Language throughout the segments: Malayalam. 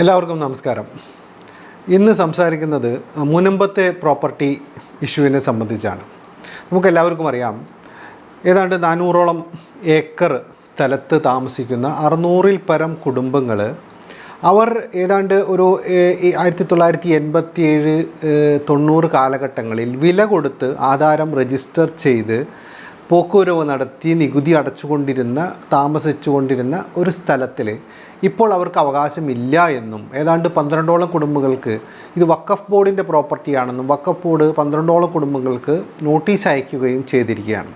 എല്ലാവർക്കും നമസ്കാരം. ഇന്ന് സംസാരിക്കുന്നത് മുനമ്പത്തെ പ്രോപ്പർട്ടി ഇഷ്യൂവിനെ സംബന്ധിച്ചാണ്. നമുക്കെല്ലാവർക്കും അറിയാം ഏതാണ്ട് നാനൂറോളം ഏക്കർ സ്ഥലത്ത് താമസിക്കുന്ന അറുന്നൂറിൽ പരം കുടുംബങ്ങൾ അവർ ഏതാണ്ട് ഒരു ആയിരത്തി തൊള്ളായിരത്തി എൺപത്തി ഏഴ് തൊണ്ണൂറ് കാലഘട്ടങ്ങളിൽ വില കൊടുത്ത് ആധാരം രജിസ്റ്റർ ചെയ്ത് പോക്കുവരവ് നടത്തി നികുതി അടച്ചുകൊണ്ടിരുന്ന താമസിച്ചുകൊണ്ടിരുന്ന ഒരു സ്ഥലത്തിൽ ഇപ്പോൾ അവർക്ക് അവകാശമില്ല എന്നും ഏതാണ്ട് പന്ത്രണ്ടോളം കുടുംബങ്ങൾക്ക് ഇത് വക്കഫ് ബോർഡിന്റെ പ്രോപ്പർട്ടിയാണെന്നും വക്കഫ് ബോർഡ് പന്ത്രണ്ടോളം കുടുംബങ്ങൾക്ക് നോട്ടീസ് അയക്കുകയും ചെയ്തിരിക്കുകയാണ്.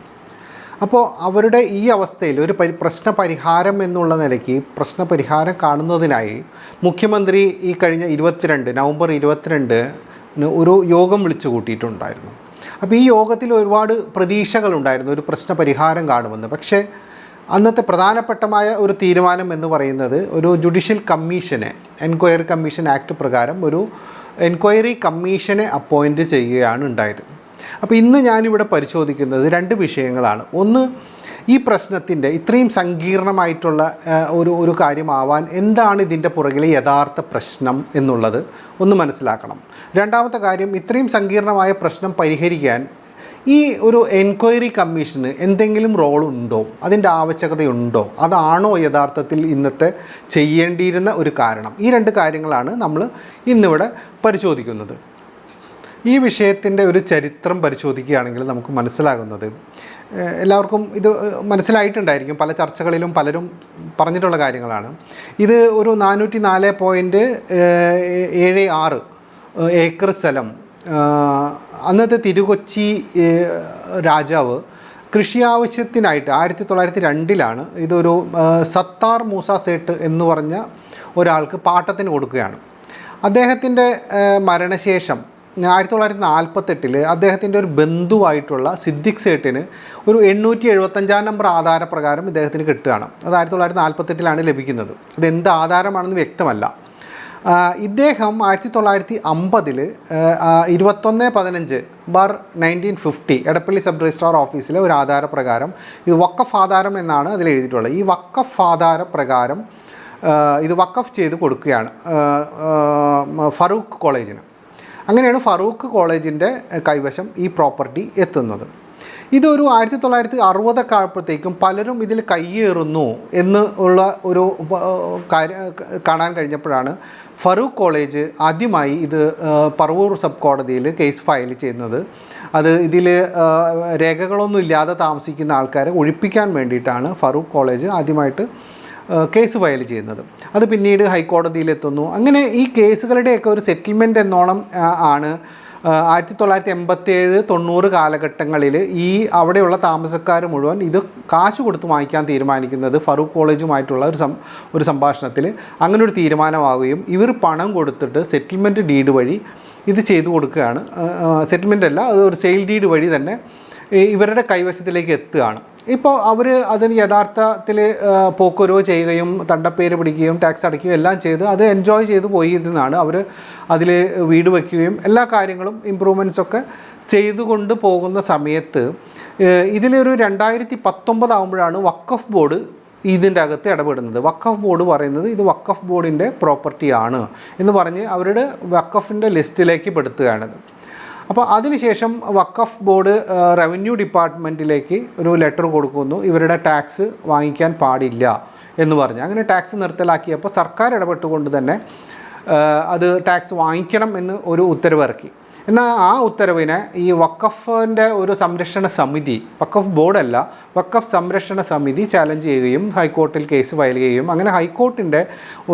അപ്പോൾ അവരുടെ ഈ അവസ്ഥയിൽ ഒരു പരി പ്രശ്ന പരിഹാരം എന്നുള്ള നിലയ്ക്ക് പ്രശ്ന പരിഹാരം കാണുന്നതിനായി മുഖ്യമന്ത്രി ഈ കഴിഞ്ഞ ഇരുപത്തിരണ്ട് നവംബർ ഇരുപത്തിരണ്ടിന് ഒരു യോഗം വിളിച്ചു കൂട്ടിയിട്ടുണ്ടായിരുന്നു അപ്പോൾ ഈ യോഗത്തിൽ ഒരുപാട് പ്രതീക്ഷകളുണ്ടായിരുന്നു ഒരു പ്രശ്ന പരിഹാരം കാണുമെന്ന്. പക്ഷേ അന്നത്തെ പ്രധാനപ്പെട്ടമായ ഒരു തീരുമാനം എന്ന് പറയുന്നത് ഒരു ജുഡീഷ്യൽ കമ്മീഷനെ എൻക്വയറി കമ്മീഷൻ ആക്ട് പ്രകാരം ഒരു എൻക്വയറി കമ്മീഷനെ അപ്പോയിന്റ് ചെയ്യുകയാണ് ഉണ്ടായത്. അപ്പോൾ ഇന്ന് ഞാനിവിടെ പരിശോധിക്കുന്നത് രണ്ട് വിഷയങ്ങളാണ്. ഒന്ന് ഈ പ്രശ്നത്തിന്റെ ഇത്രയും സങ്കീർണമായിട്ടുള്ള ഒരു ഒരു കാര്യമാവാൻ എന്താണ് ഇതിന്റെ പുറകിലെ യഥാർത്ഥ പ്രശ്നം എന്നുള്ളത് ഒന്ന് മനസ്സിലാക്കണം. രണ്ടാമത്തെ കാര്യം ഇത്രയും സങ്കീർണമായ പ്രശ്നം പരിഹരിക്കാൻ ഈ ഒരു എൻക്വയറി കമ്മീഷന് എന്തെങ്കിലും റോൾ ഉണ്ടോ? അതിന്റെ ആവശ്യകതയുണ്ടോ? അതാണോ യഥാർത്ഥത്തിൽ ഇന്നത്തെ ചെയ്യേണ്ടിയിരുന്ന ഒരു കാരണം? ഈ രണ്ട് കാര്യങ്ങളാണ് നമ്മൾ ഇന്നിവിടെ പരിശോധിക്കുന്നത്. ഈ വിഷയത്തിന്റെ ഒരു ചരിത്രം പരിശോധിക്കുകയാണെങ്കിൽ നമുക്ക് മനസ്സിലാകുന്നത് എല്ലാവർക്കും ഇത് മനസ്സിലായിട്ടുണ്ടായിരിക്കും. പല ചർച്ചകളിലും പലരും പറഞ്ഞിട്ടുള്ള കാര്യങ്ങളാണ്. ഇത് ഒരു നാനൂറ്റി നാല് പോയിന്റ് ഏഴ് ആറ് ഏക്കർ സ്ഥലം. അന്നത്തെ തിരുകൊച്ചി രാജാവ് കൃഷി ആവശ്യത്തിനായിട്ട് ആയിരത്തി തൊള്ളായിരത്തി രണ്ടിലാണ് ഇതൊരു സത്താർ മൂസ സേട്ട് എന്ന് പറഞ്ഞ ഒരാൾക്ക് പാട്ടത്തിന് കൊടുക്കുകയാണ്. അദ്ദേഹത്തിന്റെ മരണശേഷം ആയിരത്തി തൊള്ളായിരത്തി നാൽപ്പത്തെട്ടിൽ അദ്ദേഹത്തിന്റെ ഒരു ബന്ധുവായിട്ടുള്ള സിദ്ദിഖ് സേട്ടിന് ഒരു എണ്ണൂറ്റി എഴുപത്തഞ്ചാം നമ്പർ ആധാരപ്രകാരം ഇദ്ദേഹത്തിന് കിട്ടുകയാണ്. അത് ആയിരത്തി തൊള്ളായിരത്തി നാൽപ്പത്തെട്ടിലാണ് ലഭിക്കുന്നത്. അത് എന്ത് ആധാരമാണെന്ന് വ്യക്തമല്ല. ഇദ്ദേഹം ആയിരത്തി തൊള്ളായിരത്തി അമ്പതിൽ ഇരുപത്തൊന്ന് പതിനഞ്ച് bar nineteen fifty Edappally sub registrar ഓഫീസിലെ ഒരു ആധാരപ്രകാരം ഇത് വക്കഫ് ആധാരം എന്നാണ് അതിൽ എഴുതിയിട്ടുള്ളത്. ഈ വക്കഫ് ആധാരപ്രകാരം ഇത് വക്കഫ് ചെയ്ത് കൊടുക്കുകയാണ്. ഫറൂഖ് കോളേജിന്. അങ്ങനെയാണ് ഫറൂഖ് കോളേജിന്റെ കൈവശം ഈ പ്രോപ്പർട്ടി എത്തുന്നത്. ഇതൊരു ആയിരത്തി തൊള്ളായിരത്തി അറുപതൊക്കെ ആയപ്പോഴത്തേക്കും പലരും ഇതിൽ കയ്യേറുന്നു എന്ന് ഉള്ള ഒരു കാണാൻ കഴിഞ്ഞപ്പോഴാണ് ഫറൂഖ് കോളേജ് ആദ്യമായി ഇത് പറവൂർ സബ് കോടതിയിൽ കേസ് ഫയൽ ചെയ്യുന്നത്. അത് ഇതിൽ രേഖകളൊന്നും ഇല്ലാതെ താമസിക്കുന്ന ആൾക്കാരെ ഒഴിപ്പിക്കാൻ വേണ്ടിയിട്ടാണ് ഫറൂഖ് കോളേജ് ആദ്യമായിട്ട് കേസ് ഫയൽ ചെയ്യുന്നത്. അത് പിന്നീട് ഹൈക്കോടതിയിലെത്തുന്നു. അങ്ങനെ ഈ കേസുകളുടെയൊക്കെ ഒരു സെറ്റിൽമെന്റ് എന്നോണം ആണ്. ആയിരത്തി തൊള്ളായിരത്തി എൺപത്തി ഏഴ് തൊണ്ണൂറ് കാലഘട്ടങ്ങളിൽ ഈ അവിടെയുള്ള താമസക്കാർ മുഴുവൻ ഇത് കാശ് കൊടുത്ത് വാങ്ങിക്കാൻ തീരുമാനിക്കുന്നത് ഫറൂഖ് കോളേജുമായിട്ടുള്ള ഒരു സം ഒരു സംഭാഷണത്തിൽ അങ്ങനെ ഒരു തീരുമാനമാവുകയും ഇവർ പണം കൊടുത്തിട്ട് സെറ്റിൽമെന്റ് ഡീഡ് വഴി ഇത് ചെയ്തു കൊടുക്കുകയാണ്. സെറ്റിൽമെന്റ് അല്ല അത് ഒരു സെയിൽ ഡീഡ് വഴി തന്നെ ഇവരുടെ കൈവശത്തിലേക്ക് എത്തുകയാണ്. ഇപ്പോൾ അവർ അതിന് യഥാർത്ഥത്തിൽ പോക്കുവരവ് ചെയ്യുകയും തണ്ടപ്പേര് പിടിക്കുകയും ടാക്സ് അടയ്ക്കുകയും എല്ലാം ചെയ്ത് അത് എൻജോയ് ചെയ്ത് പോയി എന്നാണ് അവർ അതിൽ വീട് വയ്ക്കുകയും എല്ലാ കാര്യങ്ങളും ഇമ്പ്രൂവ്മെൻസൊക്കെ ചെയ്തുകൊണ്ട് പോകുന്ന സമയത്ത് ഇതിലൊരു രണ്ടായിരത്തി പത്തൊമ്പത് ആകുമ്പോഴാണ് വക്കഫ് ബോർഡ് ഇതിന്റെ അകത്ത് ഇടപെടുന്നത്. വക്കഫ് ബോർഡ് പറയുന്നത് ഇത് വക്കഫ് ബോർഡിന്റെ പ്രോപ്പർട്ടിയാണ് എന്ന് പറഞ്ഞ് അവരുടെ വക്കഫിന്റെ ലിസ്റ്റിലേക്ക് പെടുത്തുകയാണിത് അപ്പോൾ അതിനുശേഷം വക്കഫ് ബോർഡ് റവന്യൂ ഡിപ്പാർട്ട്മെന്റിലേക്ക് ഒരു ലെറ്റർ കൊടുക്കുന്നു. ഇവരുടെ ടാക്സ് വാങ്ങിക്കാൻ പാടില്ല എന്ന് പറഞ്ഞ്. അങ്ങനെ ടാക്സ് നിർത്തലാക്കിയപ്പോൾ സർക്കാർ ഇടപെട്ടുകൊണ്ട് തന്നെ അത് ടാക്സ് വാങ്ങിക്കണം എന്ന് ഒരു ഉത്തരവിറക്കി. എന്നാൽ ആ ഉത്തരവിനെ ഈ വക്കഫിന്റെ ഒരു സംരക്ഷണ സമിതി വക്കഫ് ബോർഡല്ല വക്കഫ് സംരക്ഷണ സമിതി ചാലഞ്ച് ചെയ്യുകയും ഹൈക്കോർട്ടിൽ കേസ് ഫയൽ ചെയ്യുകയും അങ്ങനെ ഹൈക്കോർട്ടിന്റെ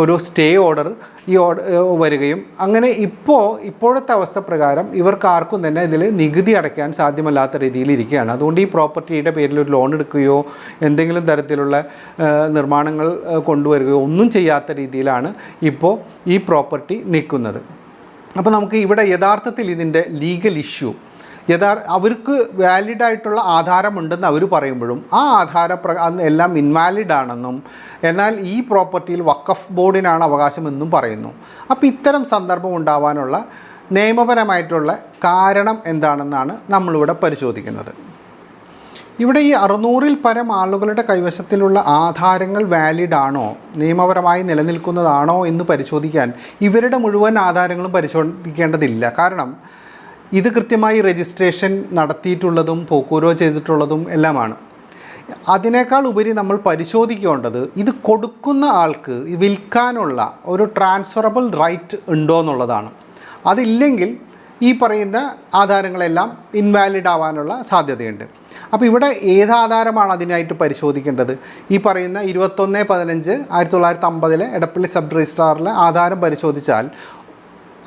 ഒരു സ്റ്റേ ഓർഡർ ഈ ഓർഡർ വരികയും. അങ്ങനെ ഇപ്പോൾ ഇപ്പോഴത്തെ അവസ്ഥ പ്രകാരം ഇവർക്ക് ആർക്കും തന്നെ ഇതിൽ നികുതി അടയ്ക്കാൻ സാധ്യമല്ലാത്ത രീതിയിൽ ഇരിക്കുകയാണ്. അതുകൊണ്ട് ഈ പ്രോപ്പർട്ടിയുടെ പേരിൽ ഒരു ലോൺ എടുക്കുകയോ എന്തെങ്കിലും തരത്തിലുള്ള നിർമ്മാണങ്ങൾ കൊണ്ടുവരികയോ ഒന്നും ചെയ്യാത്ത രീതിയിലാണ് ഇപ്പോൾ ഈ പ്രോപ്പർട്ടി നിൽക്കുന്നത്. അപ്പോൾ നമുക്ക് ഇവിടെ യഥാർത്ഥത്തിൽ ഇതിന്റെ ലീഗൽ ഇഷ്യൂ യഥാർ അവർക്ക് വാലിഡായിട്ടുള്ള ആധാരമുണ്ടെന്ന് അവർ പറയുമ്പോഴും ആ ആധാര പ്ര എല്ലാം ഇൻവാലിഡ് ആണെന്നും എന്നാൽ ഈ പ്രോപ്പർട്ടിയിൽ വക്കഫ് ബോർഡിനാണ് അവകാശമെന്നും പറയുന്നു. അപ്പോൾ ഇത്തരം സന്ദർഭം ഉണ്ടാവാനുള്ള നിയമപരമായിട്ടുള്ള കാരണം എന്താണെന്നാണ് നമ്മളിവിടെ പരിശോധിക്കുന്നത്. ഇവിടെ ഈ അറുന്നൂറിൽ പരം ആളുകളുടെ കൈവശത്തിലുള്ള ആധാരങ്ങൾ വാലിഡ് ആണോ? നിയമപരമായി നിലനിൽക്കുന്നതാണോ എന്ന് പരിശോധിക്കാൻ ഇവരുടെ മുഴുവൻ ആധാരങ്ങളും പരിശോധിക്കേണ്ടതില്ല. കാരണം ഇത് കൃത്യമായി രജിസ്ട്രേഷൻ നടത്തിയിട്ടുള്ളതും പോക്കൂരോ ചെയ്തിട്ടുള്ളതും എല്ലാമാണ്. അതിനേക്കാൾ ഉപരി നമ്മൾ പരിശോധിക്കേണ്ടത് ഇത് കൊടുക്കുന്ന ആൾക്ക് വിൽക്കാനുള്ള ഒരു ട്രാൻസ്ഫറബിൾ റൈറ്റ് ഉണ്ടോ എന്നുള്ളതാണ് അതില്ലെങ്കിൽ ഈ പറയുന്ന ആധാരങ്ങളെല്ലാം ഇൻവാലിഡ് ആവാനുള്ള സാധ്യതയുണ്ട്. അപ്പോൾ ഇവിടെ ഏത് ആധാരമാണ് അതിനായിട്ട് പരിശോധിക്കേണ്ടത്? ഈ പറയുന്ന ഇരുപത്തൊന്ന് പതിനഞ്ച് ആയിരത്തി തൊള്ളായിരത്തി അമ്പതിലെ എടപ്പള്ളി സബ് രജിസ്ട്രാറിലെ ആധാരം പരിശോധിച്ചാൽ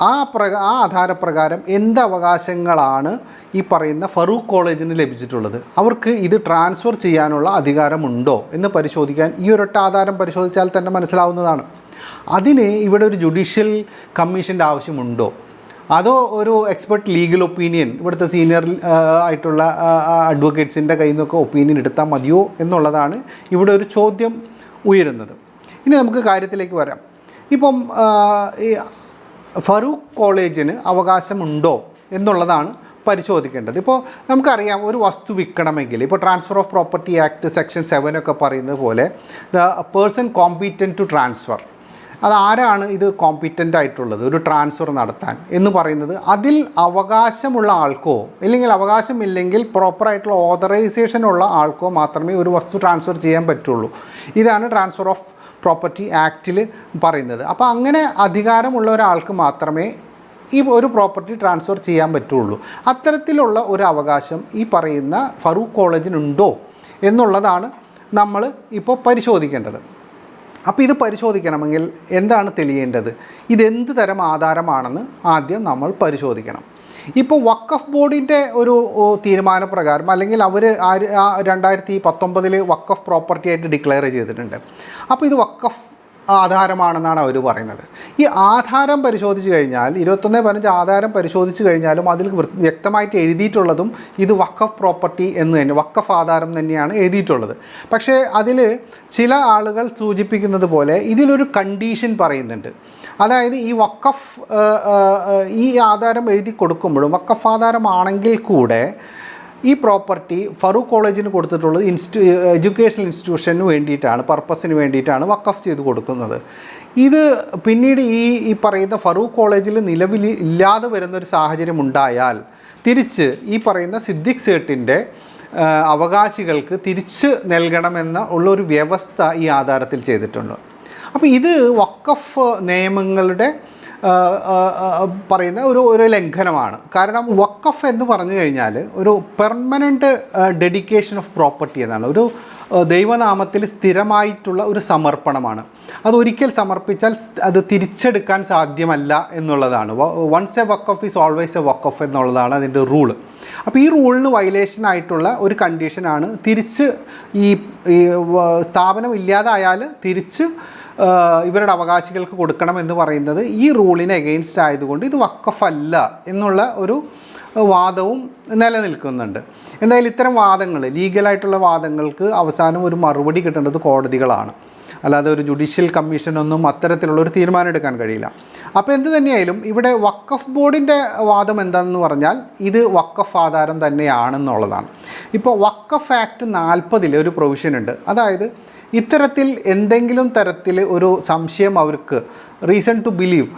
ആ പ്രക ആ ആധാരപ്രകാരം എന്ത് അവകാശങ്ങളാണ് ഈ പറയുന്ന ഫറൂഖ് കോളേജിന് ലഭിച്ചിട്ടുള്ളത്? അവർക്ക് ഇത് ട്രാൻസ്ഫർ ചെയ്യാനുള്ള അധികാരമുണ്ടോ എന്ന് പരിശോധിക്കാൻ ഈ ഒരൊറ്റ ആധാരം പരിശോധിച്ചാൽ തന്നെ മനസ്സിലാവുന്നതാണ്. അതിന് ഇവിടെ ഒരു ജുഡീഷ്യൽ കമ്മീഷന്റെ ആവശ്യമുണ്ടോ? അതോ ഒരു എക്സ്പെർട്ട് ലീഗൽ ഒപ്പീനിയൻ ഇവിടുത്തെ സീനിയർ ആയിട്ടുള്ള അഡ്വക്കേറ്റ്സിന്റെ കയ്യിൽ നിന്നൊക്കെ ഒപ്പീനിയൻ എടുത്താൽ മതിയോ എന്നുള്ളതാണ് ഇവിടെ ഒരു ചോദ്യം ഉയരുന്നത്. ഇനി നമുക്ക് കാര്യത്തിലേക്ക് വരാം. ഇപ്പം ഈ ഫറൂഖ് കോളേജിന് അവകാശമുണ്ടോ എന്നുള്ളതാണ് പരിശോധിക്കേണ്ടത്. ഇപ്പോൾ നമുക്കറിയാം ഒരു വസ്തു വിൽക്കണമെങ്കിൽ ഇപ്പോൾ transfer of property act section seven ഒക്കെ പറയുന്നത് പോലെ the person competent to transfer അത് ആരാണ് ഇത് കോമ്പിറ്റന്റ് ആയിട്ടുള്ളത്? ഒരു ട്രാൻസ്ഫർ നടത്താൻ എന്ന് പറയുന്നത് അതിൽ അവകാശമുള്ള ആൾക്കോ ഇല്ലെങ്കിൽ അവകാശമില്ലെങ്കിൽ പ്രോപ്പറായിട്ടുള്ള ഓതറൈസേഷൻ ഉള്ള ആൾക്കോ മാത്രമേ ഒരു വസ്തു ട്രാൻസ്ഫർ ചെയ്യാൻ പറ്റുള്ളൂ. ഇതാണ് ട്രാൻസ്ഫർ ഓഫ് പ്രോപ്പർട്ടി ആക്റ്റിൽ പറയുന്നത്. അപ്പോൾ അങ്ങനെ അധികാരമുള്ള ഒരാൾക്ക് മാത്രമേ ഈ ഒരു പ്രോപ്പർട്ടി ട്രാൻസ്ഫർ ചെയ്യാൻ പറ്റുള്ളൂ. അത്തരത്തിലുള്ള ഒരു അവകാശം ഈ പറയുന്ന ഫറൂഖ് കോളേജിനുണ്ടോ എന്നുള്ളതാണ് നമ്മൾ ഇപ്പോൾ പരിശോധിക്കേണ്ടത്. അപ്പോൾ ഇത് പരിശോധിക്കണമെങ്കിൽ എന്താണ് തെളിയേണ്ടത്? ഇതെന്ത് തരം ആധാരമാണെന്ന് ആദ്യം നമ്മൾ പരിശോധിക്കണം. ഇപ്പോൾ വക്കഫ് ബോർഡിന്റെ ഒരു തീരുമാനപ്രകാരം അല്ലെങ്കിൽ അവർ രണ്ടായിരത്തി പത്തൊമ്പതിൽ വക്കഫ് പ്രോപ്പർട്ടി ആയിട്ട് ഡിക്ലെയർ ചെയ്തിട്ടുണ്ട്. അപ്പോൾ ഇത് വക്കഫ് ആധാരമാണെന്നാണ് അവർ പറയുന്നത്. ഈ ആധാരം പരിശോധിച്ച് കഴിഞ്ഞാൽ ഇരുപത്തൊന്ന് പതിനഞ്ച് ആധാരം പരിശോധിച്ച് കഴിഞ്ഞാലും അതിൽ വ്യക്തമായിട്ട് എഴുതിയിട്ടുള്ളതും ഇത് വക്കഫ് പ്രോപ്പർട്ടി എന്ന് തന്നെ വക്കഫ് ആധാരം തന്നെയാണ് എഴുതിയിട്ടുള്ളത്. പക്ഷേ അതിൽ ചില ആളുകൾ സൂചിപ്പിക്കുന്നത് പോലെ ഇതിലൊരു കണ്ടീഷൻ പറയുന്നുണ്ട്. അതായത് ഈ വക്കഫ് ഈ ആധാരം എഴുതി കൊടുക്കുമ്പോഴും വക്കഫ് ആധാരമാണെങ്കിൽ കൂടെ ഈ പ്രോപ്പർട്ടി ഫറൂഖ് കോളേജിന് കൊടുത്തിട്ടുള്ളത് ഇൻസ്റ്റി എഡ്യൂക്കേഷണൽ ഇൻസ്റ്റിറ്റ്യൂഷന് വേണ്ടിയിട്ടാണ് പർപ്പസിന് വേണ്ടിയിട്ടാണ് വക്കഫ് ചെയ്ത് കൊടുക്കുന്നത്. ഇത് പിന്നീട് ഈ ഈ പറയുന്ന ഫറൂഖ് കോളേജിൽ നിലവിൽ ഇല്ലാതെ വരുന്നൊരു സാഹചര്യം ഉണ്ടായാൽ തിരിച്ച് ഈ പറയുന്ന സിദ്ദിഖ് സേട്ടിന്റെ അവകാശികൾക്ക് തിരിച്ച് നൽകണമെന്ന ഉള്ളൊരു വ്യവസ്ഥ ഈ ആധാരത്തിൽ ചെയ്തിട്ടുണ്ട്. അപ്പോൾ ഇത് വക്കഫ് നിയമങ്ങളുടെ പറയുന്ന ഒരു ഒരു ലംഘനമാണ്. കാരണം വക്കഫ് എന്ന് പറഞ്ഞു കഴിഞ്ഞാൽ ഒരു പെർമനന്റ് ഡെഡിക്കേഷൻ ഓഫ് പ്രോപ്പർട്ടി എന്നാണ്. ഒരു ദൈവനാമത്തിൽ സ്ഥിരമായിട്ടുള്ള ഒരു സമർപ്പണമാണ്. അത് ഒരിക്കൽ സമർപ്പിച്ചാൽ അത് തിരിച്ചെടുക്കാൻ സാധ്യമല്ല എന്നുള്ളതാണ്. Once a waqf is always a waqf എന്നുള്ളതാണ് അതിന്റെ റൂൾ അപ്പോൾ ഈ റൂളിന് വയലേഷൻ ആയിട്ടുള്ള ഒരു കണ്ടീഷനാണ് തിരിച്ച് ഈ സ്ഥാപനം ഇല്ലാതായാൽ തിരിച്ച് ഇവരുടെ അവകാശികൾക്ക് കൊടുക്കണം എന്ന് പറയുന്നത് ഈ റൂളിന് എഗെയിൻസ്റ്റ് ആയതുകൊണ്ട് ഇത് വക്കഫല്ല എന്നുള്ള ഒരു വാദവും നിലനിൽക്കുന്നുണ്ട്. എന്തായാലും ഇത്തരം വാദങ്ങൾ ലീഗലായിട്ടുള്ള വാദങ്ങൾക്ക് അവസാനം ഒരു മറുപടി കിട്ടേണ്ടത് കോടതികളാണ്. അല്ലാതെ ഒരു ജുഡീഷ്യൽ കമ്മീഷനൊന്നും അത്തരത്തിലുള്ള ഒരു തീരുമാനം എടുക്കാൻ കഴിയില്ല. അപ്പോൾ എന്ത് തന്നെയായാലും ഇവിടെ വക്കഫ് ബോർഡിന്റെ വാദം എന്താണെന്ന് പറഞ്ഞാൽ ഇത് വക്കഫ് ആധാരം തന്നെയാണെന്നുള്ളതാണ്. ഇപ്പോൾ വക്കഫ് ആക്ട് നാൽപ്പതിൽ ഒരു പ്രൊവിഷൻ ഉണ്ട്. അതായത് ഇത്തരത്തിൽ എന്തെങ്കിലും തരത്തിൽ ഒരു സംശയം അവർക്ക് റീസൺ ടു ബിലീവ്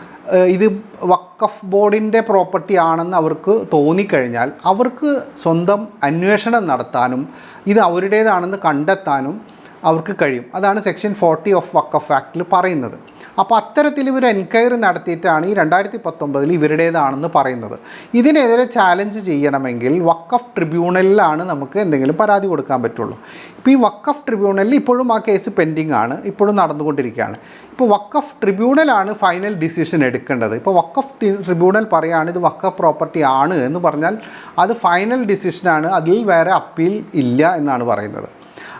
ഇത് വക്കഫ് ബോർഡിന്റെ പ്രോപ്പർട്ടി ആണെന്ന് അവർക്ക് തോന്നിക്കഴിഞ്ഞാൽ അവർക്ക് സ്വന്തം അന്വേഷണം നടത്താനും ഇത് അവരുടേതാണെന്ന് കണ്ടെത്താനും അവർക്ക് കഴിയും. അതാണ് സെക്ഷൻ ഫോർട്ടി ഓഫ് വക്കഫ് ആക്ടിൽ പറയുന്നത്. അപ്പോൾ അത്തരത്തിൽ ഇവർ എൻക്വയറി നടത്തിയിട്ടാണ് ഈ രണ്ടായിരത്തി പത്തൊമ്പതിൽ ഇവരുടേതാണെന്ന് പറയുന്നത്. ഇതിനെതിരെ ചാലഞ്ച് ചെയ്യണമെങ്കിൽ വക്കഫ് ട്രിബ്യൂണലിലാണ് നമുക്ക് എന്തെങ്കിലും പരാതി കൊടുക്കാൻ പറ്റുള്ളൂ. ഇപ്പോൾ ഈ വക്കഫ് ട്രിബ്യൂണലിൽ ഇപ്പോഴും ആ കേസ് പെൻഡിങ് ആണ്. ഇപ്പോഴും നടന്നുകൊണ്ടിരിക്കുകയാണ്. ഇപ്പോൾ വക്കഫ് ട്രിബ്യൂണലാണ് ഫൈനൽ ഡിസിഷൻ എടുക്കേണ്ടത്. ഇപ്പോൾ വക്കഫ് ട്രിബ്യൂണൽ പറയുകയാണ് ഇത് വക്കഫ് പ്രോപ്പർട്ടി ആണ് എന്ന് പറഞ്ഞാൽ അത് ഫൈനൽ ഡിസിഷനാണ് അതിൽ വേറെ അപ്പീൽ ഇല്ല എന്നാണ് പറയുന്നത്.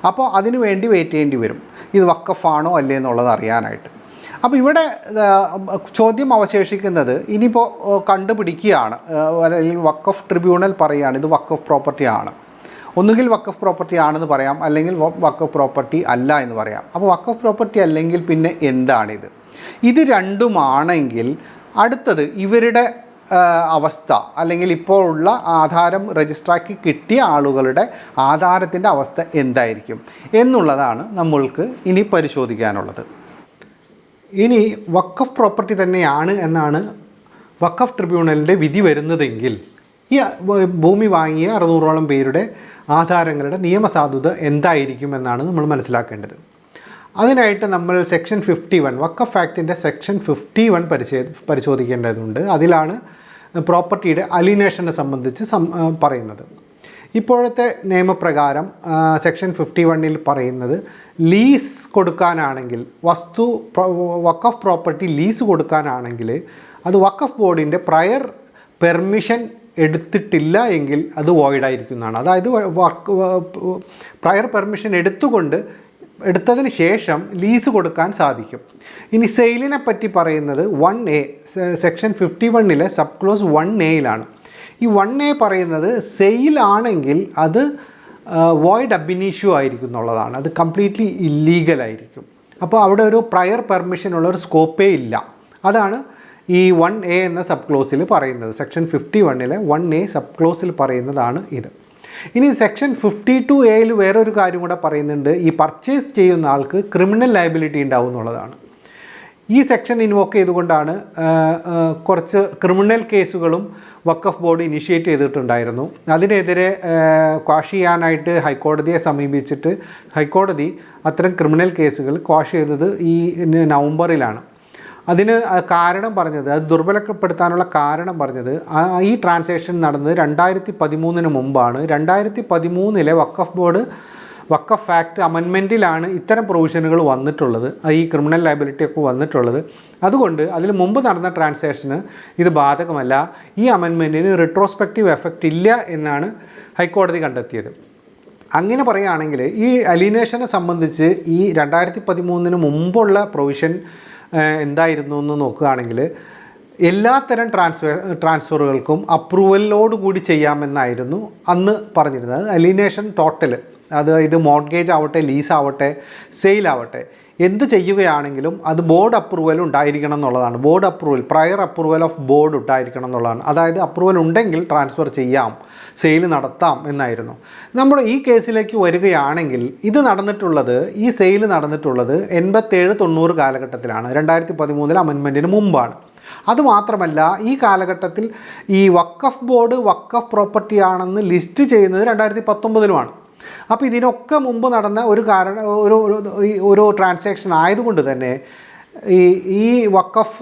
അപ്പോൾ അതിനു വേണ്ടി വെയിറ്റ് ചെയ്യേണ്ടി വരും. ഇത് വക്കഫാണോ അല്ലേ എന്നുള്ളത് അറിയാനായിട്ട്. അപ്പോൾ ഇവിടെ ചോദ്യം അവശേഷിക്കുന്നത് ഇനിയിപ്പോൾ കണ്ടുപിടിക്കുകയാണ്. അല്ലെങ്കിൽ വക്കഫ് ട്രിബ്യൂണൽ പറയുകയാണ് ഇത് വക്കഫ് പ്രോപ്പർട്ടി ആണ്. ഒന്നുകിൽ വക്കഫ് പ്രോപ്പർട്ടി ആണെന്ന് പറയാം അല്ലെങ്കിൽ വക്കഫ് പ്രോപ്പർട്ടി അല്ല എന്ന് പറയാം. അപ്പോൾ വക്കഫ് പ്രോപ്പർട്ടി അല്ലെങ്കിൽ പിന്നെ എന്താണിത്? ഇത് രണ്ടുമാണെങ്കിൽ അടുത്തത് ഇവരുടെ അവസ്ഥ അല്ലെങ്കിൽ ഇപ്പോൾ ഉള്ള ആധാരം രജിസ്റ്ററാക്കി കിട്ടിയ ആളുകളുടെ ആധാരത്തിന്റെ അവസ്ഥ എന്തായിരിക്കും എന്നുള്ളതാണ് നമ്മൾക്ക് ഇനി പരിശോധിക്കാനുള്ളത്. ഇനി വക്കഫ് പ്രോപ്പർട്ടി തന്നെയാണ് എന്നാണ് വക്കഫ് ട്രിബ്യൂണലിന്റെ വിധി വരുന്നതെങ്കിൽ ഈ ഭൂമി വാങ്ങിയ അറുന്നൂറോളം പേരുടെ ആധാരങ്ങളുടെ നിയമസാധുത എന്തായിരിക്കും എന്നാണ് നമ്മൾ മനസ്സിലാക്കേണ്ടത്. അതിനായിട്ട് നമ്മൾ സെക്ഷൻ ഫിഫ്റ്റി വൺ വക്കഫ് ആക്ടിന്റെ സെക്ഷൻ ഫിഫ്റ്റി വൺ പരിശോ പരിശോധിക്കേണ്ടതുണ്ട്. അതിലാണ് പ്രോപ്പർട്ടിയുടെ അലിനേഷനെ സംബന്ധിച്ച് പറയുന്നത്. ഇപ്പോഴത്തെ നിയമപ്രകാരം സെക്ഷൻ ഫിഫ്റ്റി വണ്ണിൽ പറയുന്നത് ലീസ് കൊടുക്കാനാണെങ്കിൽ വസ്തു വക്കഫ് പ്രോപ്പർട്ടി ലീസ് കൊടുക്കാനാണെങ്കിൽ അത് വക്കഫ് ബോർഡിന്റെ പ്രയർ പെർമിഷൻ എടുത്തിട്ടില്ല എങ്കിൽ അത് വോയിഡായിരിക്കുന്നതാണ് അതായത് വർക്ക് പ്രയർ പെർമിഷൻ എടുത്തുകൊണ്ട് എടുത്തതിന് ശേഷം ലീസ് കൊടുക്കാൻ സാധിക്കും. ഇനി സെയിലിനെ പറ്റി പറയുന്നത് വൺ എ സെക്ഷൻ ഫിഫ്റ്റി വണ്ണിലെ സബ് ക്ലോസ് വൺ എയിലാണ് ഈ വൺ എ പറയുന്നത് സെയിൽ ആണെങ്കിൽ അത് വോയിഡ് അബിനീഷ്യൂ ആയിരിക്കും എന്നുള്ളതാണ്. അത് കംപ്ലീറ്റ്ലി ഇല്ലീഗലായിരിക്കും അപ്പോൾ അവിടെ ഒരു പ്രയർ പെർമിഷൻ ഉള്ള ഒരു സ്കോപ്പേ ഇല്ല. അതാണ് ഈ വൺ എ എന്ന സബ് ക്ലോസിൽ പറയുന്നത്. സെക്ഷൻ ഫിഫ്റ്റി വണ്ണിലെ വൺ എ സബ് ക്ലോസിൽ പറയുന്നതാണ് ഇത്. ഇനി സെക്ഷൻ ഫിഫ്റ്റി ടു എയിൽ വേറൊരു കാര്യം കൂടെ പറയുന്നുണ്ട്. ഈ പർച്ചേസ് ചെയ്യുന്ന ആൾക്ക് ക്രിമിനൽ ലയബിലിറ്റി ഉണ്ടാവും എന്നുള്ളതാണ്. ഈ സെക്ഷൻ ഇൻവോക്ക് ചെയ്തുകൊണ്ടാണ് കുറച്ച് ക്രിമിനൽ കേസുകളും വക്കഫ് ബോർഡ് ഇനിഷ്യേറ്റ് ചെയ്തിട്ടുണ്ടായിരുന്നു. അതിനെതിരെ ക്വാഷ് ചെയ്യാനായിട്ട് ഹൈക്കോടതിയെ സമീപിച്ചിട്ട് ഹൈക്കോടതി അത്തരം ക്രിമിനൽ കേസുകൾ ക്വാഷ് ചെയ്തത് ഈ നവംബറിലാണ്. അതിന് കാരണം പറഞ്ഞത് അത് ദുർബലപ്പെടുത്താനുള്ള കാരണം പറഞ്ഞത് ഈ ട്രാൻസാക്ഷൻ നടന്നത് രണ്ടായിരത്തി പതിമൂന്നിന് മുമ്പാണ്. രണ്ടായിരത്തി പതിമൂന്നിലെ വക്കഫ് ബോർഡ് വക്കഫ് ആക്ട് അമെൻമെന്റിലാണ് ഇത്തരം പ്രൊവിഷനുകൾ വന്നിട്ടുള്ളത് ഈ ക്രിമിനൽ ലയബിലിറ്റി ഒക്കെ വന്നിട്ടുള്ളത്. അതുകൊണ്ട് അതിൽ മുമ്പ് നടന്ന ട്രാൻസാക്ഷന് ഇത് ബാധകമല്ല. ഈ അമെൻമെന്റിന് റിട്രോസ്പെക്റ്റീവ് എഫക്റ്റ് ഇല്ല എന്നാണ് ഹൈക്കോടതി കണ്ടെത്തിയത്. അങ്ങനെ പറയുകയാണെങ്കിൽ ഈ അലീനേഷനെ സംബന്ധിച്ച് ഈ രണ്ടായിരത്തി പതിമൂന്നിന് മുമ്പുള്ള പ്രൊവിഷൻ എന്തായിരുന്നു എന്ന് നോക്കുകയാണെങ്കിൽ എല്ലാത്തരം ട്രാൻസ്ഫർ ട്രാൻസ്ഫറുകൾക്കും അപ്രൂവലോട് കൂടി ചെയ്യാമെന്നായിരുന്നു അന്ന് പറഞ്ഞിരുന്നത്. അലിനേഷൻ ടോട്ടൽ അത് ഇത് മോർഗേജ് ആവട്ടെ ലീസ് ആവട്ടെ സെയിൽ ആവട്ടെ എന്ത് ചെയ്യുകയാണെങ്കിലും അത് ബോർഡ് അപ്രൂവൽ ഉണ്ടായിരിക്കണം എന്നുള്ളതാണ്. Board approval prior approval of board ഉണ്ടായിരിക്കണം എന്നുള്ളതാണ്. അതായത് അപ്രൂവൽ ഉണ്ടെങ്കിൽ ട്രാൻസ്ഫർ ചെയ്യാം. സെയിൽ നടത്താം എന്നായിരുന്നു. നമ്മുടെ ഈ കേസിലേക്ക് വരികയാണെങ്കിൽ ഇത് നടന്നിട്ടുള്ളത് ഈ സെയിൽ നടന്നിട്ടുള്ളത് എൺപത്തേഴ് തൊണ്ണൂറ് കാലഘട്ടത്തിലാണ്. രണ്ടായിരത്തി പതിമൂന്നിൽ അമെൻമെന്റിന് മുമ്പാണ്. അതുമാത്രമല്ല ഈ കാലഘട്ടത്തിൽ ഈ വക്കഫ് ബോർഡ് വക്കഫ് പ്രോപ്പർട്ടി ആണെന്ന് ലിസ്റ്റ് ചെയ്യുന്നത് രണ്ടായിരത്തി പത്തൊമ്പതിലുമാണ് അപ്പോൾ ഇതിനൊക്കെ മുമ്പ് നടന്ന ഒരു കാരണം ഒരു ഒരു- ട്രാൻസാക്ഷൻ ആയതുകൊണ്ട് തന്നെ ഈ ഈ വക്കഫ്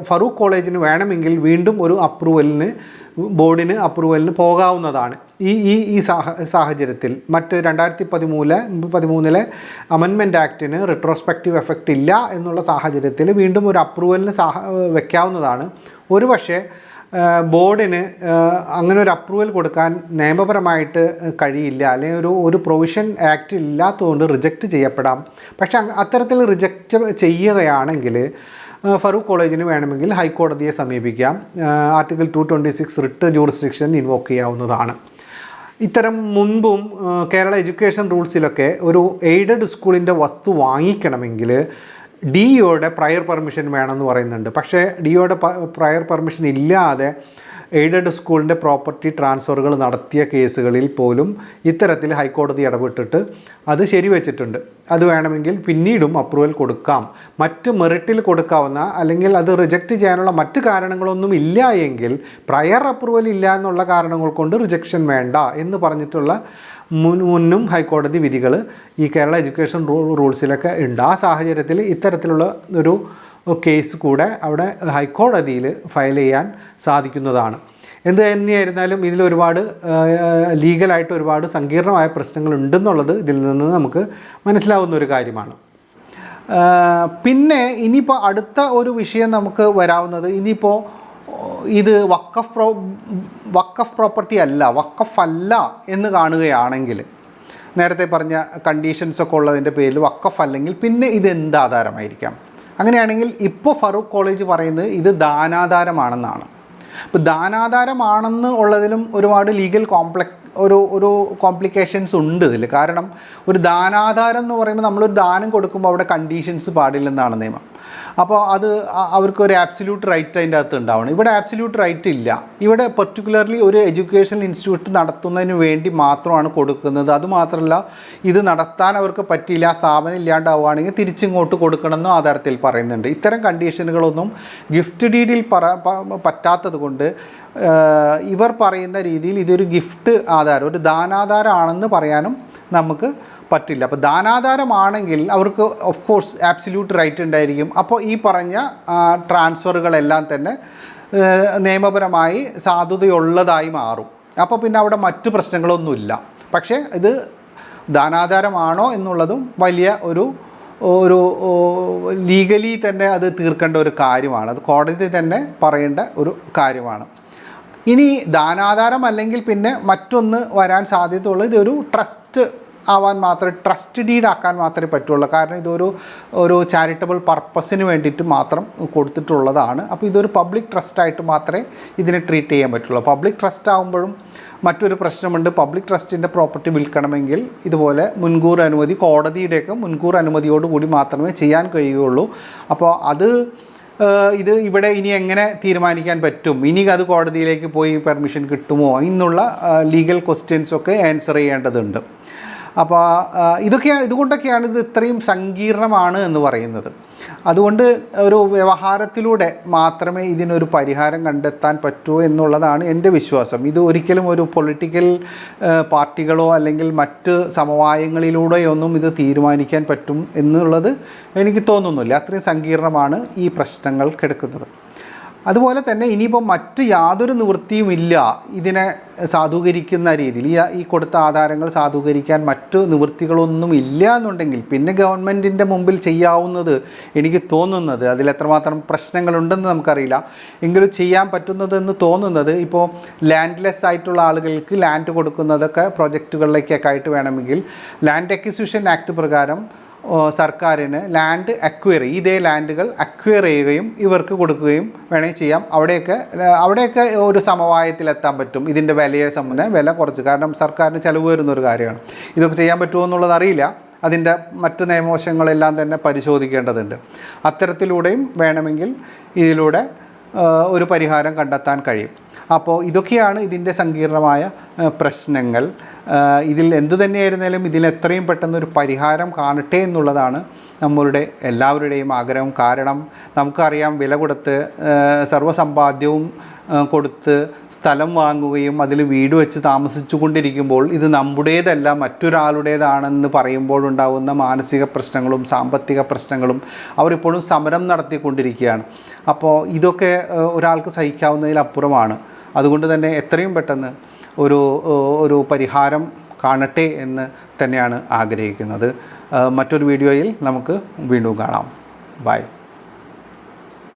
ഫറൂഖ് കോളേജിന് വേണമെങ്കിൽ വീണ്ടും ഒരു അപ്രൂവലിന് ബോർഡിന് അപ്രൂവലിന് പോകാവുന്നതാണ്. ഈ ഈ ഈ സാഹ സാഹചര്യത്തിൽ മറ്റ് രണ്ടായിരത്തി പതിമൂന്നിലെ പതിമൂന്നിലെ അമെൻമെന്റ് ആക്റ്റിന് റിട്രോസ്പെക്റ്റീവ് എഫക്റ്റ് ഇല്ല എന്നുള്ള സാഹചര്യത്തിൽ വീണ്ടും ഒരു അപ്രൂവലിന് സാഹ വയ്ക്കാവുന്നതാണ് ഒരു പക്ഷേ ബോർഡിന് അങ്ങനെ ഒരു അപ്രൂവൽ കൊടുക്കാൻ നിയമപരമായിട്ട് കഴിയില്ല അല്ലെങ്കിൽ ഒരു ഒരു പ്രൊവിഷൻ ആക്റ്റ് ഇല്ലാത്തതുകൊണ്ട് റിജക്റ്റ് ചെയ്യപ്പെടാം. പക്ഷേ അത്തരത്തിൽ റിജക്റ്റ് ചെയ്യുകയാണെങ്കിൽ ഫറൂഖ് കോളേജിന് വേണമെങ്കിൽ ഹൈക്കോടതിയെ സമീപിക്കാം. Article two twenty six writ jurisdiction invoke ചെയ്യാവുന്നതാണ്. ഇത്തരം മുൻപും കേരള എഡ്യൂക്കേഷൻ റൂൾസിലൊക്കെ ഒരു എയ്ഡഡ് സ്കൂളിന്റെ വസ്തു വാങ്ങിക്കണമെങ്കിൽ ഡി ഒയുടെ പ്രയർ പെർമിഷൻ വേണമെന്ന് പറയുന്നുണ്ട്. പക്ഷേ ഡി ഒയുടെ പ്രയർ പെർമിഷൻ ഇല്ലാതെ എയ്ഡഡ് സ്കൂളിന്റെ പ്രോപ്പർട്ടി ട്രാൻസ്ഫറുകൾ നടത്തിയ കേസുകളിൽ പോലും ഇത്തരത്തിൽ ഹൈക്കോടതി ഇടപെട്ടിട്ട് അത് ശരിവെച്ചിട്ടുണ്ട്. അത് വേണമെങ്കിൽ പിന്നീടും അപ്രൂവൽ കൊടുക്കാം. മറ്റ് മെറിറ്റിൽ കൊടുക്കാവുന്ന അല്ലെങ്കിൽ അത് റിജക്റ്റ് ചെയ്യാനുള്ള മറ്റ് കാരണങ്ങളൊന്നും ഇല്ല എങ്കിൽ പ്രയർ അപ്രൂവൽ ഇല്ല എന്നുള്ള കാരണങ്ങൾ കൊണ്ട് റിജക്ഷൻ വേണ്ട എന്ന് പറഞ്ഞിട്ടുള്ള മുൻ മുന്നും ഹൈക്കോടതി വിധികൾ ഈ കേരള എഡ്യൂക്കേഷൻ റൂൾസിലൊക്കെ ഉണ്ട്. ആ സാഹചര്യത്തിൽ ഇത്തരത്തിലുള്ള ഒരു കേസ് കൂടെ അവിടെ ഹൈക്കോടതിയിൽ ഫയൽ ചെയ്യാൻ സാധിക്കുന്നതാണ്. എന്ത് തന്നെയായിരുന്നാലും ഇതിൽ ഒരുപാട് ലീഗലായിട്ട് ഒരുപാട് സങ്കീർണമായ പ്രശ്നങ്ങൾ ഉണ്ടെന്നുള്ളത് ഇതിൽ നിന്ന് നമുക്ക് മനസ്സിലാവുന്ന ഒരു കാര്യമാണ്. പിന്നെ ഇനിയിപ്പോൾ അടുത്ത ഒരു വിഷയം നമുക്ക് വരാവുന്നത് ഇനിയിപ്പോൾ ഇത് വക്കഫ് പ്രോ വക്കഫ് പ്രോപ്പർട്ടി അല്ല വക്കഫ് അല്ല എന്ന് കാണുകയാണെങ്കിൽ നേരത്തെ പറഞ്ഞ കണ്ടീഷൻസ് ഒക്കെ ഉള്ളതിന്റെ പേരിൽ വക്കഫ് അല്ലെങ്കിൽ പിന്നെ ഇത് എന്ത് ആധാരമായിരിക്കാം? അങ്ങനെയാണെങ്കിൽ ഇപ്പോൾ ഫറൂഖ് കോളേജ് പറയുന്നത് ഇത് ദാനാധാരമാണെന്നാണ്. ഇപ്പോൾ ദാനാധാരമാണെന്ന് ഉള്ളതിലും ഒരുപാട് ലീഗൽ കോംപ്ലക് ഒരു ഒരു കോംപ്ലിക്കേഷൻസ് ഉണ്ട് ഇതിൽ. കാരണം ഒരു ദാനാധാരം എന്ന് പറയുമ്പോൾ നമ്മളൊരു ദാനം കൊടുക്കുമ്പോൾ അവിടെ കണ്ടീഷൻസ് പാടില്ലെന്നാണ് നിയമം. അപ്പോൾ അത് അവർക്ക് ഒരു ആബ്സല്യൂട്ട് റൈറ്റ് അതിന്റെ അകത്ത് ഉണ്ടാവണം. ഇവിടെ ആബ്സല്യൂട്ട് റൈറ്റ് ഇല്ല. ഇവിടെ പെർട്ടിക്കുലർലി ഒരു എഡ്യൂക്കേഷണൽ ഇൻസ്റ്റിറ്റ്യൂട്ട് നടത്തുന്നതിന് വേണ്ടി മാത്രമാണ് കൊടുക്കുന്നത്. അതുമാത്രമല്ല ഇത് നടത്താൻ അവർക്ക് പറ്റിയില്ല സ്ഥാപനം ഇല്ലാണ്ടാവുകയാണെങ്കിൽ തിരിച്ചിങ്ങോട്ട് കൊടുക്കണമെന്നും ആധാരത്തിൽ പറയുന്നുണ്ട്. ഇത്തരം കണ്ടീഷനുകളൊന്നും ഗിഫ്റ്റ് ഡീഡിൽ പറ പറ്റാത്തത് കൊണ്ട് ഇവർ പറയുന്ന രീതിയിൽ ഇതൊരു ഗിഫ്റ്റ് ആധാരം ഒരു ദാനാധാരമാണെന്ന് പറയാനും നമുക്ക് പറ്റില്ല. അപ്പോൾ ദാനാധാരമാണെങ്കിൽ അവർക്ക് ഓഫ് കോഴ്സ് ആബ്സല്യൂട്ട് റൈറ്റ് ഉണ്ടായിരിക്കും. അപ്പോൾ ഈ പറഞ്ഞ ട്രാൻസ്ഫറുകളെല്ലാം തന്നെ നിയമപരമായി സാധുതയുള്ളതായി മാറും. അപ്പോൾ പിന്നെ അവിടെ മറ്റു പ്രശ്നങ്ങളൊന്നുമില്ല. പക്ഷേ ഇത് ദാനാധാരമാണോ എന്നുള്ളതും വലിയ ഒരു ഒരു ലീഗലി തന്നെ അത് തീർക്കേണ്ട ഒരു കാര്യമാണ്. അത് കോടതി തന്നെ പറയേണ്ട ഒരു കാര്യമാണ്. ഇനി ദാനാധാരം അല്ലെങ്കിൽ പിന്നെ മറ്റൊന്ന് വരാൻ സാധ്യതയുള്ളത് ഇതൊരു ട്രസ്റ്റ് ആവാൻ മാത്രമേ ട്രസ്റ്റ് ഡീഡ് ആക്കാൻ മാത്രമേ പറ്റുള്ളൂ. കാരണം ഇതൊരു ഒരു ചാരിറ്റബിൾ പർപ്പസിന് വേണ്ടിയിട്ട് മാത്രം കൊടുത്തിട്ടുള്ളതാണ്. അപ്പോൾ ഇതൊരു പബ്ലിക് ട്രസ്റ്റായിട്ട് മാത്രമേ ഇതിനെ ട്രീറ്റ് ചെയ്യാൻ പറ്റുള്ളൂ. പബ്ലിക് ട്രസ്റ്റ് ആകുമ്പോഴും മറ്റൊരു പ്രശ്നമുണ്ട്. പബ്ലിക് ട്രസ്റ്റിന്റെ പ്രോപ്പർട്ടി വിൽക്കണമെങ്കിൽ ഇതുപോലെ മുൻകൂർ അനുമതി കോടതിയുടെയൊക്കെ മുൻകൂർ അനുമതിയോടുകൂടി മാത്രമേ ചെയ്യാൻ കഴിയുകയുള്ളൂ. അപ്പോൾ അത് ഇത് ഇവിടെ ഇനി എങ്ങനെ തീരുമാനിക്കാൻ പറ്റും? ഇനി അത് കോടതിയിലേക്ക് പോയി പെർമിഷൻ കിട്ടുമോ? എന്നുള്ള ലീഗൽ ക്വസ്റ്റ്യൻസൊക്കെ ആൻസർ ചെയ്യേണ്ടതുണ്ട്. അപ്പോൾ ഇതൊക്കെയാണ് ഇതുകൊണ്ടൊക്കെയാണ് ഇത് ഇത്രയും സങ്കീർണമാണ് എന്ന് പറയുന്നത്. അതുകൊണ്ട് ഒരു വ്യവഹാരത്തിലൂടെ മാത്രമേ ഇതിനൊരു പരിഹാരം കണ്ടെത്താൻ പറ്റൂ എന്നുള്ളതാണ് എന്റെ വിശ്വാസം. ഇത് ഒരിക്കലും ഒരു പൊളിറ്റിക്കൽ പാർട്ടികളോ അല്ലെങ്കിൽ മറ്റ് സമവായങ്ങളിലൂടെയൊന്നും ഇത് തീരുമാനിക്കാൻ പറ്റും എന്നുള്ളത് എനിക്ക് തോന്നുന്നില്ല. അത്രയും സങ്കീർണമാണ് ഈ പ്രശ്നങ്ങൾ കിടക്കുന്നത്. അതുപോലെ തന്നെ ഇനിയിപ്പോൾ മറ്റു യാതൊരു നിവൃത്തിയും ഇല്ല. ഇതിനെ സാധൂകരിക്കുന്ന രീതിയിൽ ഈ കൊടുത്ത ആധാരങ്ങൾ സാധൂകരിക്കാൻ മറ്റു നിവൃത്തികളൊന്നും ഇല്ല എന്നുണ്ടെങ്കിൽ പിന്നെ ഗവൺമെന്റിന്റെ മുമ്പിൽ ചെയ്യാവുന്നത് എനിക്ക് തോന്നുന്നത്. അതിൽ എത്രമാത്രം പ്രശ്നങ്ങളുണ്ടെന്ന് നമുക്കറിയില്ല. എങ്കിലും ചെയ്യാൻ പറ്റുന്നതെന്ന് തോന്നുന്നത് ഇപ്പോൾ ലാൻഡ്ലെസ് ആയിട്ടുള്ള ആളുകൾക്ക് ലാൻഡ് കൊടുക്കുന്നതൊക്കെ പ്രൊജക്റ്റുകളിലേക്കൊക്കെ ആയിട്ട് വേണമെങ്കിൽ ലാൻഡ് അക്വിസിഷൻ ആക്ട് പ്രകാരം സർക്കാരിന് ലാൻഡ് അക്വയർ ഇതേ ലാൻഡുകൾ അക്വയർ ചെയ്യുകയും ഇവർക്ക് കൊടുക്കുകയും വേണമെങ്കിൽ ചെയ്യാം. അവിടെയൊക്കെ അവിടെയൊക്കെ ഒരു സമവായത്തിലെത്താൻ പറ്റും. ഇതിന്റെ വിലയെ സംബന്ധിച്ച് വില കുറച്ച്. കാരണം സർക്കാരിന് ചിലവ് വരുന്ന ഒരു കാര്യമാണ്. ഇതൊക്കെ ചെയ്യാൻ പറ്റുമോ എന്നുള്ളത് അറിയില്ല. അതിന്റെ മറ്റ് നിയമവശങ്ങളെല്ലാം തന്നെ പരിശോധിക്കേണ്ടതുണ്ട്. അത്തരത്തിലൂടെയും വേണമെങ്കിൽ ഇതിലൂടെ ഒരു പരിഹാരം കണ്ടെത്താൻ കഴിയും. അപ്പോൾ ഇതൊക്കെയാണ് ഇതിന്റെ സങ്കീർണമായ പ്രശ്നങ്ങൾ. ഇതിൽ എന്തു തന്നെയായിരുന്നാലും ഇതിൽ എത്രയും പെട്ടെന്ന് ഒരു പരിഹാരം കാണട്ടെ എന്നുള്ളതാണ് നമ്മളുടെ എല്ലാവരുടെയും ആഗ്രഹം. കാരണം നമുക്കറിയാം വില കൊടുത്ത് സർവസമ്പാദ്യവും കൊടുത്ത് സ്ഥലം വാങ്ങുകയും അതിൽ വീട് വെച്ച് താമസിച്ചു കൊണ്ടിരിക്കുമ്പോൾ ഇത് നമ്മുടേതല്ല മറ്റൊരാളുടേതാണെന്ന് പറയുമ്പോഴുണ്ടാകുന്ന മാനസിക പ്രശ്നങ്ങളും സാമ്പത്തിക പ്രശ്നങ്ങളും അവരിപ്പോഴും സമരം നടത്തിക്കൊണ്ടിരിക്കുകയാണ്. അപ്പോൾ ഇതൊക്കെ ഒരാൾക്ക് സഹിക്കാവുന്നതിലപ്പുറമാണ്. അതുകൊണ്ട് തന്നെ എത്രയും പെട്ടെന്ന് ഒരു ഒരു പരിഹാരം കാണട്ടെ എന്ന് തന്നെയാണ് ആഗ്രഹിക്കുന്നത്. മറ്റൊരു വീഡിയോയിൽ നമുക്ക് വീണ്ടും കാണാം. ബൈ.